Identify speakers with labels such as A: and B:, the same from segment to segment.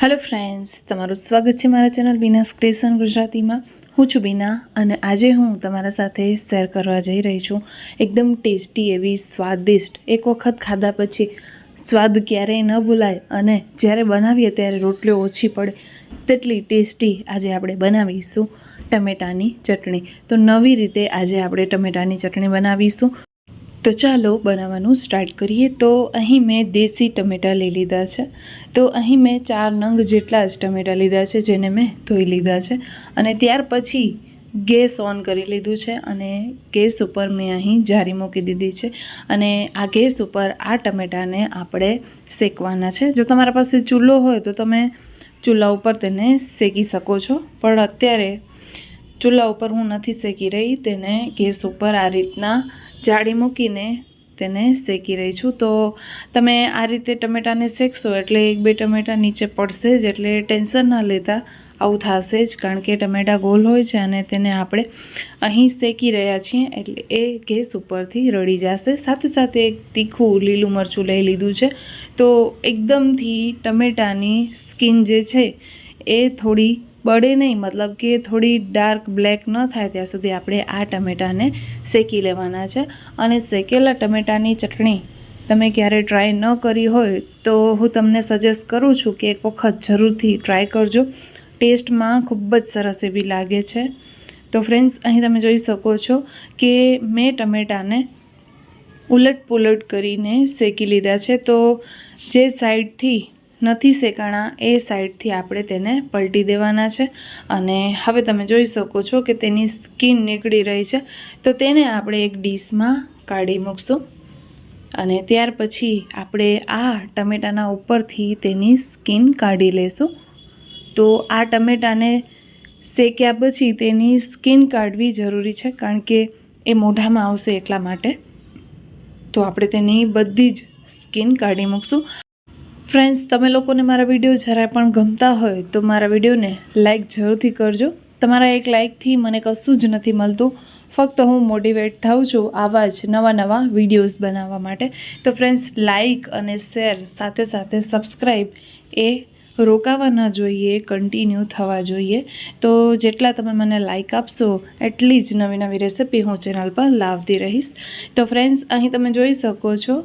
A: Hello friends તમારું સ્વાગત છે મારા ચેનલ બીના ક્રિએશન ગુજરાતીમાં. હું છું બીના અને આજે હું તમારા સાથે શેર કરવા જઈ રહી છું. એકદમ ટેસ્ટી એવી, સ્વાદિષ્ટ, એક વખત ખાધા પછી સ્વાદ ક્યારેય ન ભૂલાય અને જ્યારે બનાવીએ ત્યારે રોટલીઓ ઓછી પડે તેટલી ટેસ્ટી આજે આપણે બનાવીશું ટમેટાની ચટણી. તો નવી રીતે આજે આપણે ટમેટાની ચટણી બનાવીશું. તો ચાલો બનાવવાનું સ્ટાર્ટ કરીએ. તો અહીં મેં દેશી ટમેટાં લઈ લીધા છે. તો અહીં મેં ચાર નંગ જેટલા જ ટમેટાં લીધા છે, જેને મેં ધોઈ લીધા છે. અને ત્યાર પછી ગેસ ઓન કરી લીધું છે અને ગેસ ઉપર મેં અહીં જારી મૂકી દીધી છે. અને આ ગેસ ઉપર આ ટમેટાને આપણે શેકવાના છે. જો તમારા પાસે ચૂલો હોય તો તમે ચૂલા ઉપર તેને શેકી શકો છો. પણ અત્યારે ચૂલા ઉપર હું નથી શેકી રહી. તેને ગેસ ઉપર આ રીતના જાળી મૂકીને તેને શેકી રહી છું. તો તમે આ રીતે ટમેટાને શેકશો એટલે એક બે ટમેટા નીચે પડશે જ એટલે ટેન્શન ના લેતા આવું થશે જ. કારણ કે ટમેટા ગોલ હોય છે અને તેને આપણે અહીં શેકી રહ્યા છીએ એટલે એ ગેસ ઉપરથી રડી જશે. સાથે સાથે એક તીખું લીલું મરચું લઈ લીધું છે. તો એકદમથી ટમેટાની સ્કિન જે છે એ થોડી બળે નહીં, મતલબ કે થોડી ડાર્ક બ્લેક ન થાય ત્યાં સુધી આપણે આ ટમેટાને શેકી લેવાના છે. અને શેકેલા ટમેટાની ચટણી તમે ક્યારે ટ્રાય ન કરી હોય તો હું તમને સજેસ્ટ કરું છું કે એક વખત જરૂરથી ટ્રાય કરજો. ટેસ્ટમાં ખૂબ જ સરસ એવી લાગે છે. તો ફ્રેન્ડ્સ, અહીં તમે જોઈ શકો છો કે મેં ટમેટાને ઉલટ પુલટ કરીને શેકી લીધા છે. તો જે સાઈડથી નથી શેકાણા એ સાઈડથી આપણે તેને પલટી દેવાના છે. અને હવે તમે જોઈ શકો છો કે તેની સ્કિન નીકળી રહી છે. તો તેને આપણે એક ડીશમાં કાઢી મૂકશું. અને ત્યાર પછી આપણે આ ટમેટાના ઉપરથી તેની સ્કિન કાઢી લેશું. તો આ ટમેટાને શેક્યા પછી તેની સ્કિન કાઢવી જરૂરી છે, કારણ કે એ મોઢામાં આવશે એટલા માટે. તો આપણે તેની બધી જ સ્કિન કાઢી મૂકશું. ફ્રેન્ડ્સ તમે લોકોને મારા વીડિયો જરાય પણ ગમતા હોય તો મારા વિડીયોને લાઇક જરૂરથી કરજો. તમારા એક લાઇકથી મને કશું જ નથી મળતું. ફક્ત હું મોટિવેટ થાઉં છું આવા જ નવા નવા વિડીયોઝ બનાવવા માટે. તો ફ્રેન્ડ્સ લાઇક અને શેર સાથે સાથે સબસ્ક્રાઈબ એ રોકાવા ન જોઈએ કન્ટિન્યુ થવા જોઈએ. તો જેટલા તમે મને લાઇક આપશો, એટલી જ નવી નવી રેસિપી હું ચેનલ પર લાવતી રહીશ. તો ફ્રેન્ડ્સ અહીં તમે જોઈ શકો છો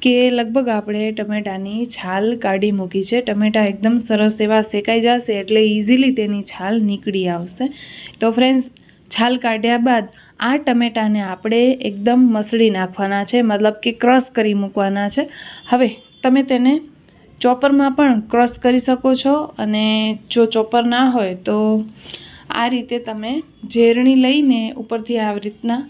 A: કે લગભગ આપણે ટમેટાની છાલ કાઢી મૂકી છે. ટમેટા એકદમ સરસ એવા શેકાઈ જશે એટલે ઇઝીલી તેની છાલ નીકળી આવશે. તો ફ્રેન્ડ્સ છાલ કાઢ્યા બાદ આ ટમેટાને આપણે એકદમ મસળી નાખવાના છે, મતલબ કે ક્રશ કરી મૂકવાના છે. હવે તમે તેને ચોપરમાં પણ ક્રશ કરી શકો છો અને જો ચોપર ના હોય તો આ રીતે તમે ઝેરણી લઈને ઉપરથી આવી રીતના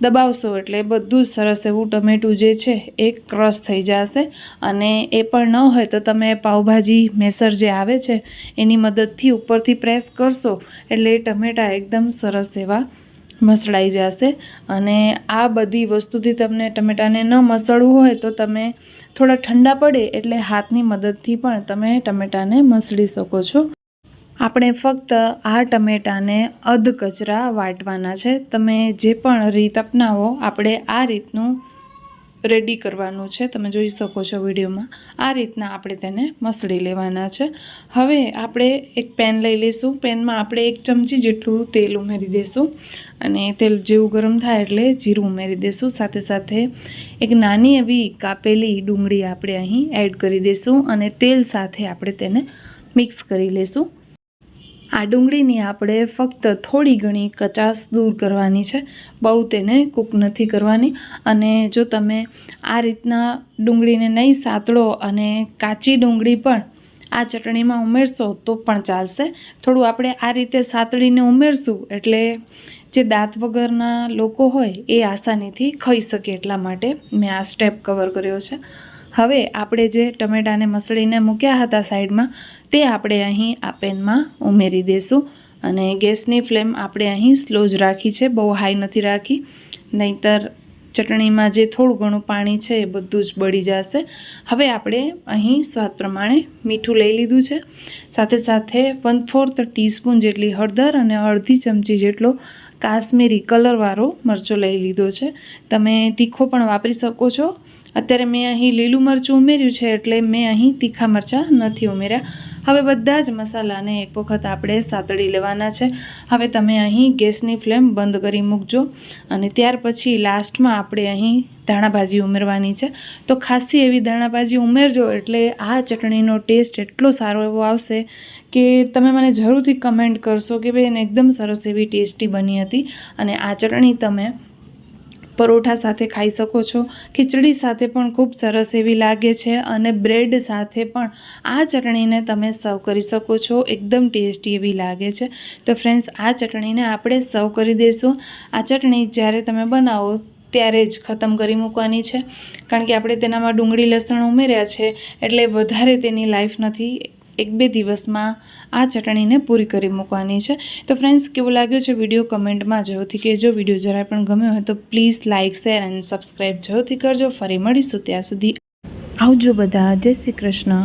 A: દબાવશો એટલે બધું જ સરસ એવું ટમેટું જે છે એ ક્રશ થઈ જશે અને એ પણ ન હોય તો તમે પાઉભાજી, મેસર જે આવે છે એની મદદથી ઉપરથી પ્રેસ કરશો એટલે ટમેટાં એકદમ સરસ એવા મસળાઈ જશે. અને આ બધી વસ્તુથી તમને ટમેટાને ન મસળવું હોય તો તમે થોડા ઠંડા પડે એટલે હાથની મદદથી પણ તમે ટમેટાને મસળી શકો છો. આપણે ફક્ત આ ટમેટાને અધ કચરા વાટવાના છે. તમે જે પણ રીત અપનાવો, આપણે આ રીતનું રેડી કરવાનું છે. તમે જોઈ શકો છો વિડીયોમાં. આ રીતના આપણે તેને મસળી લેવાના છે. હવે આપણે એક પેન લઈ લઈશું. પેનમાં આપણે એક ચમચી જેટલું તેલ ઉમેરી દઈશું અને તેલ જેવું ગરમ થાય એટલે જીરું ઉમેરી દઈશું. સાથે સાથે એક નાની એવી કાપેલી ડુંગળી આપણે અહીં એડ કરી દઈશું અને તેલ સાથે આપણે તેને મિક્સ કરી લઈશું. આ ડુંગળીની આપણે ફક્ત થોડી ઘણી કચાશ દૂર કરવાની છે. બહુ તેને કૂક નથી કરવાની. અને જો તમે આ રીતના ડુંગળીને નહીં સાતળો અને કાચી ડુંગળી પણ આ ચટણીમાં ઉમેરશો તો પણ ચાલશે. થોડું આપણે આ રીતે સાતળીને ઉમેરશું એટલે જે દાંત વગરના લોકો હોય એ આસાનીથી ખાઈ શકે એટલા માટે મેં આ સ્ટેપ કવર કર્યો છે. હવે આપણે જે ટમેટાને મસળીને મૂક્યા હતા સાઈડમાં, તે આપણે અહીં આ પેનમાં ઉમેરી દઈશું અને ગેસની ફ્લેમ આપણે અહીં સ્લો જ રાખી છે, બહુ હાઈ નથી રાખી. નહીંતર ચટણીમાં જે થોડું ઘણું પાણી છે, એ બધું જ બળી જશે. હવે આપણે અહીં સ્વાદ પ્રમાણે મીઠું લઈ લીધું છે. સાથે સાથે વન ફોર્થ ટીસ્પૂન જેટલી હળદર અને અડધી ચમચી જેટલો કાશ્મીરી કલરવાળો મરચો લઈ લીધો છે. તમે તીખો પણ વાપરી શકો છો. અત્યારે મેં અહીં લીલું મરચું ઉમેર્યું છે એટલે મેં અહીં તીખા મરચાં નથી ઉમેર્યા. હવે બધા જ મસાલાને એક વખત આપણે સાતળી લેવાના છે. હવે તમે અહીં ગેસની ફ્લેમ બંધ કરી મૂકજો અને ત્યાર પછી લાસ્ટમાં આપણે અહીં ધાણાભાજી ઉમેરવાની છે. તો ખાસી એવી ધાણાભાજી ઉમેરજો એટલે આ ચટણીનો ટેસ્ટ એટલો સારો એવો આવશે કે તમે મને જરૂરથી કમેન્ટ કરશો કે ભાઈ એને એકદમ સરસ એવી ટેસ્ટી બની હતી અને આ ચટણી તમે પરોઠા સાથે ખાઈ શકો છો. ખીચડી સાથે પણ ખૂબ સરસ એવી લાગે છે અને બ્રેડ સાથે પણ આ ચટણીને તમે સર્વ કરી શકો છો. એકદમ ટેસ્ટી એવી લાગે છે. તો ફ્રેન્ડ્સ, આ ચટણીને આપણે સર્વ કરી દઈશું. આ ચટણી જ્યારે તમે બનાવો ત્યારે જ ખતમ કરી મૂકવાની છે. કારણ કે આપણે તેનામાં ડુંગળી, લસણ ઉમેર્યા છે એટલે વધારે તેની લાઈફ નથી એક બે દિવસમાં આ ચટણીને પૂરી કરી મૂકવાની છે. તો ફ્રેન્ડ્સ કેવું લાગ્યું છે વીડિયો કમેન્ટમાં જરૂરથી કહેજો વીડિયો જરાય પણ ગમ્યો હોય તો પ્લીઝ લાઇક શેર અને સબસ્ક્રાઈબ જરૂરથી કરજો. ફરી મળીશું ત્યાં સુધી. આવજો બધા. જય શ્રી કૃષ્ણ.